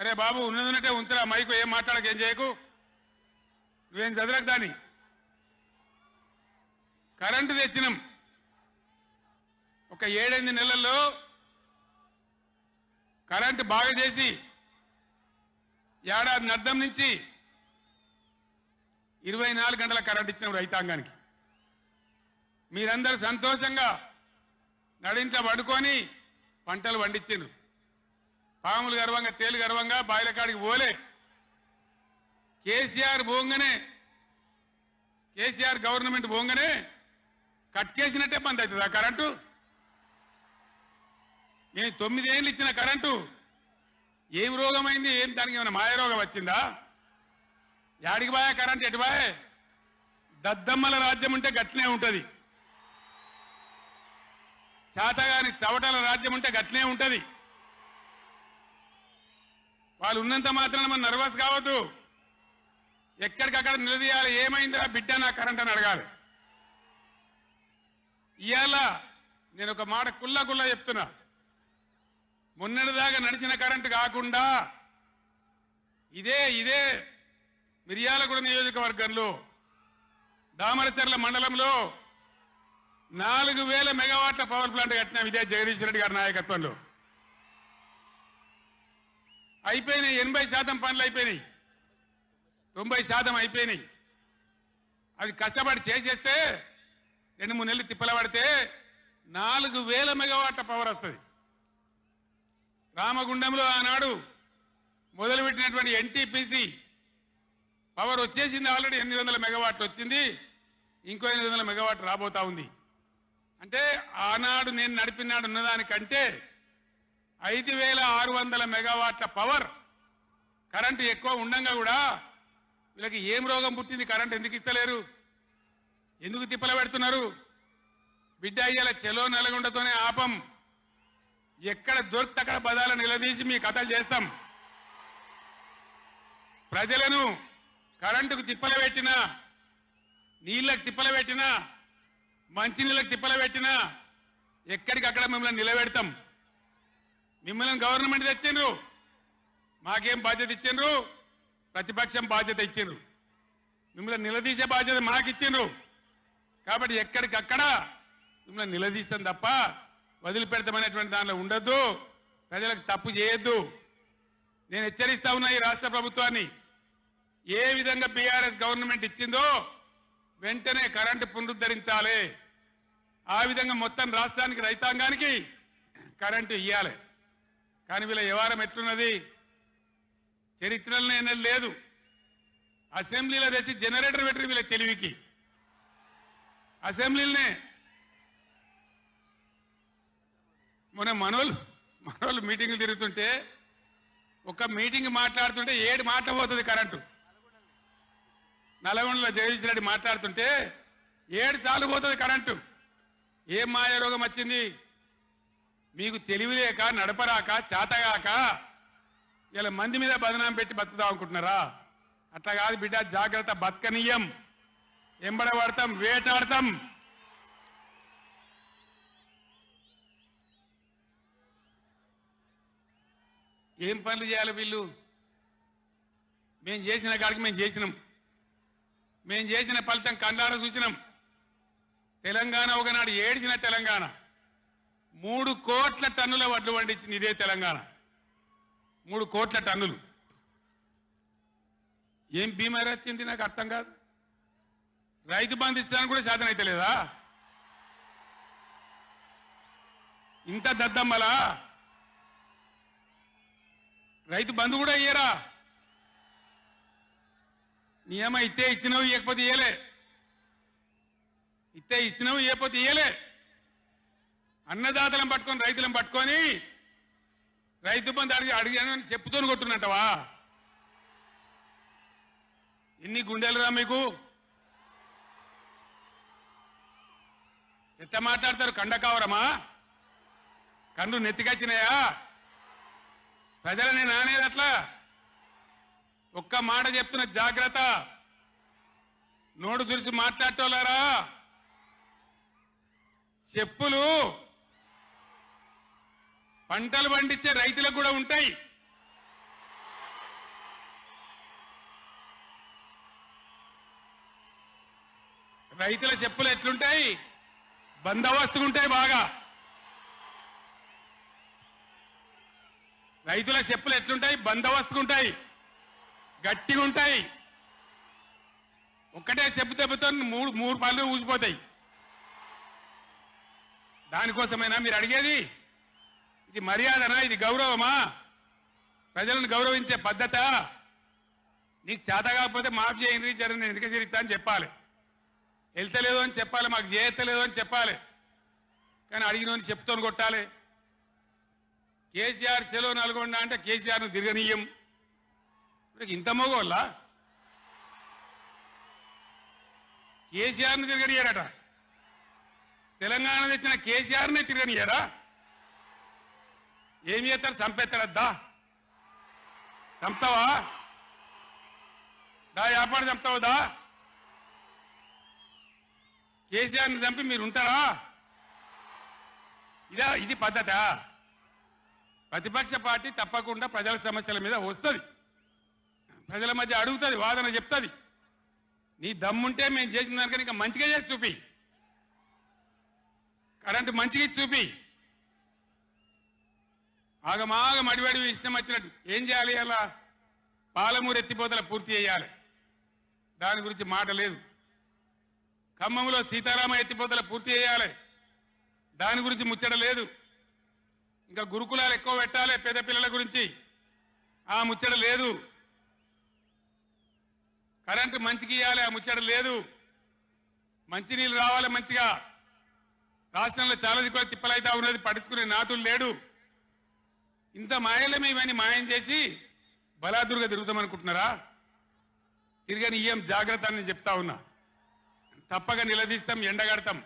అరే బాబు ఉన్నదంటే ఉంచరా మైకు ఏం మాట్లాడక ఏం చేయకు. నువ్వేం చదరకు దాని కరెంటు తెచ్చినాం. ఒక ఏడెనిమిది నెలల్లో కరెంటు బాగా చేసి ఏడాది నద్దం నుంచి ఇరవై నాలుగు గంటల కరెంట్ ఇచ్చిన రైతాంగానికి. మీరందరూ సంతోషంగా నడింట పడుకొని పంటలు పండించిండ్రు. పాములు గర్వంగా తేలు గర్వంగా బాయిల కాడికి పోలే. కేసీఆర్ పోంగనే. కేసీఆర్ గవర్నమెంట్ పోంగనే. కట్కేసినట్టే బంద్ అవుతుంది ఆ కరెంటు. నేను తొమ్మిదేళ్ళు ఇచ్చిన కరెంటు. ఏం రోగమైంది ఏం దానికి ఏమైనా మాయ రోగం వచ్చిందా? యాడికి బాయా కరెంట్ ఎటు బాయే దద్దమ్మల రాజ్యం ఉంటే గట్లనే ఉంటుంది. చాతగాని చవటల రాజ్యం ఉంటే గట్లనే ఉంటుంది. వాళ్ళు ఉన్నంత మాత్రాన మనం నర్వస్ కావద్దు. ఎక్కడికక్కడ నిలదీయాలి. ఏమైందిరా బిడ్డ నా కరెంట్ అని అడగాలి. ఇవాళ నేను ఒక మాట కుల్లా కుల్లా చెప్తున్నా. మొన్నటిదాకా నడిచిన కరెంటు కాకుండా ఇదే ఇదే మిర్యాలగూడ నియోజకవర్గంలో దామరచర్ల మండలంలో నాలుగు వేల మెగావాట్ల పవర్ ప్లాంట్ కట్టినాం ఇదే జగదీశ్వర రెడ్డి గారి నాయకత్వంలో. అయిపోయినాయి ఎనభై శాతం పనులు అయిపోయినాయి. తొంభై శాతం అయిపోయినాయి. అది కష్టపడి చేసేస్తే రెండు మూడు నెలలు తిప్పలబడితే నాలుగు వేల మెగావాట్ల పవర్ వస్తుంది. రామగుండంలో ఆనాడు మొదలుపెట్టినటువంటి ఎన్టీపీసీ పవర్ వచ్చేసింది ఆల్రెడీ ఎనిమిది వందల మెగావాట్లు వచ్చింది. ఇంకో ఎనిమిది వందల మెగావాట్ రాబోతా ఉంది. అంటే ఆనాడు నేను నడిపినాడు ఉన్నదానికంటే ఐదు వేల ఆరు వందల మెగావాట్ల పవర్ కరెంటు ఎక్కువ ఉండంగా కూడా వీళ్ళకి ఏం రోగం పుట్టింది? కరెంట్ ఎందుకు ఇస్తలేరు? ఎందుకు తిప్పల పెడుతున్నారు? బిడ్డ అయ్యేలా చెలో నల్గొండతోనే ఆపం. ఎక్కడ దొరికితే అక్కడ బదాలు నిలదీసి మీ కథలు చేస్తాం. ప్రజలను కరెంటుకు తిప్పల పెట్టినా నీళ్ళకు తిప్పల పెట్టినా మంచినీళ్ళకు తిప్పల పెట్టినా ఎక్కడికక్కడ మిమ్మల్ని నిలబెడతాం. మిమ్మల్ని గవర్నమెంట్ తెచ్చిండ్రు. మాకేం బాధ్యత ఇచ్చిండ్రు. ప్రతిపక్షం బాధ్యత ఇచ్చిండ్రు. మిమ్మల్ని నిలదీసే బాధ్యత మాకు ఇచ్చిండ్రు కాబట్టి ఎక్కడికక్కడ మిమ్మల్ని నిలదీస్తాం తప్ప వదిలిపెడతామనేటువంటి దానిలో ఉండొద్దు. ప్రజలకు తప్పు చేయొద్దు. నేను హెచ్చరిస్తా ఉన్నా ఈ రాష్ట్ర ప్రభుత్వాన్ని. ఏ విధంగా బీఆర్ఎస్ గవర్నమెంట్ ఇచ్చిందో వెంటనే కరెంటు పునరుద్ధరించాలి. ఆ విధంగా మొత్తం రాష్ట్రానికి రైతాంగానికి కరెంటు ఇవ్వాలి కానీ వీళ్ళ వ్యవహారం ఎట్లున్నది? చరిత్రలో ఎన్నడూ లేదు. అసెంబ్లీలో తెచ్చి జనరేటర్ పెట్టిన వీళ్ళ తెలివికి. అసెంబ్లీలనే. మొన్న మనోళ్ళు మనోళ్ళు మీటింగ్లు తిరుగుతుంటే ఒక మీటింగ్ మాట్లాడుతుంటే ఏడు మాటలు పోతుంది కరెంటు. నల్గొండలో జగదీష్ రెడ్డి మాట్లాడుతుంటే ఏడు సార్లు పోతుంది కరెంటు. ఏం మాయ రోగం వచ్చింది? మీకు తెలివిలేక నడపరాక చేతగాక ఇలా మంది మీద బదనాం పెట్టి బతుకుదాం అనుకుంటున్నారా? అట్లా కాదు బిడ్డ జాగ్రత్త బతకనీయం. ఎంబడబడతాం వేటాడతాం. ఏం పనులు చేయాలి వీళ్ళు? మేము చేసిన కాడికి మేము చేసినాం. మేము చేసిన ఫలితం కండార చూసినాం. తెలంగాణ ఒకనాడు ఏడిచిన తెలంగాణ. మూడు కోట్ల టన్నుల వడ్లు పండించింది ఇదే తెలంగాణ. మూడు కోట్ల టన్నులు. ఏం బీమారి వచ్చింది నాకు అర్థం కాదు. రైతు బంధిస్తానికి కూడా సాధన అయితే లేదా ఇంత దద్దమ్మలా? రైతు బంధు కూడా ఇయ్యరా? నియమ ఇస్తే ఇచ్చినవి ఇవ్వకపోతే ఇయ్యలే. ఇతే ఇచ్చినవి ఇవ్వకపోతే ఇయ్యలే. అన్నదాతలను పట్టుకొని రైతులను పట్టుకొని రైతు బంధు అడిగి అడిగాను అని చెప్పుతోని కొట్టునంటవా ఎన్ని గుండెలురా మీకు? ఎంత మాట్లాడతారు? కండకావరమా కండు నెత్తికొచ్చినాయా? ప్రజలని నానేది అట్లా? ఒక్క మాట చెప్తున్న జాగ్రత్త. నోడు దురిసి మాట్లాడటోలారా చెప్పులు పంటలు పండించే రైతులకు కూడా ఉంటాయి. రైతుల చెప్పులు ఎట్లుంటాయి? బందోబస్తుగా ఉంటాయి బాగా. రైతుల చెప్పులు ఎట్లుంటాయి? బందోబస్తుగా ఉంటాయి. గట్టిగా ఉంటాయి. ఒక్కటే చెప్పు దెబ్బతో మూడు మూడు పనులు ఊసిపోతాయి. దానికోసమైనా మీరు అడిగేది? ఇది మర్యాదనా? ఇది గౌరవమా? ప్రజలను గౌరవించే పద్ధత? నీకు చేత కాకపోతే మాఫ్ చేయండి జర నేను వెనుక చేరిస్తా అని చెప్పాలి. వెళ్తలేదు అని చెప్పాలి మాకు చేయత్తలేదు అని చెప్పాలి. కానీ అడిగిన చెప్తోని కొట్టాలి. కేసీఆర్ సెలవు నల్గొండ అంటే కేసీఆర్ను తిరగనీయం. ఇంత మగోళ్ళ? కేసీఆర్ను తిరగనియరట. తెలంగాణ తెచ్చిన కేసీఆర్నే తిరగనీయారా? ఏం చేస్తారు? చంపేస్తారద్దా చంపుతావా? దా వ్యాపారం చంపుతావు దా? కేసీఆర్ని చంపి మీరు ఉంటారా ఇదా ఇది పద్ధత? ప్రతిపక్ష పార్టీ తప్పకుండా ప్రజల సమస్యల మీద వస్తుంది. ప్రజల మధ్య అడుగుతుంది వాదన చెప్తుంది. నీ దమ్ముంటే మేము చేసిన దానికని ఇంకా మంచిగా చేసి చూపి. కరెంటు మంచిగా చూపి. ఆగమాగం అడివడివి ఇష్టం వచ్చినట్టు. ఏం చేయాలి అలా? పాలమూరు ఎత్తిపోతల పూర్తి చేయాలి. దాని గురించి మాట లేదు. ఖమ్మంలో సీతారామ ఎత్తిపోతల పూర్తి చేయాలి. దాని గురించి ముచ్చట లేదు. ఇంకా గురుకులాలు ఎక్కువ పెట్టాలి పేద పిల్లల గురించి. ఆ ముచ్చట లేదు. కరెంటు మంచికి ఇవ్వాలి ఆ ముచ్చట లేదు. మంచినీళ్ళు రావాలి మంచిగా. రాష్ట్రంలో చాలా దిక్కులు తిప్పలైతే ఉన్నది పట్టించుకునే నాతులు లేడు. ఇంత మాయలమే ఇవన్నీ మాయం చేసి బలాదురుగా తిరుగుతామనుకుంటున్నారా? తిరగని ఇయ్యం జాగ్రత్త అని చెప్తా ఉన్నా. తప్పక నిలదీస్తాం ఎండగడతాం.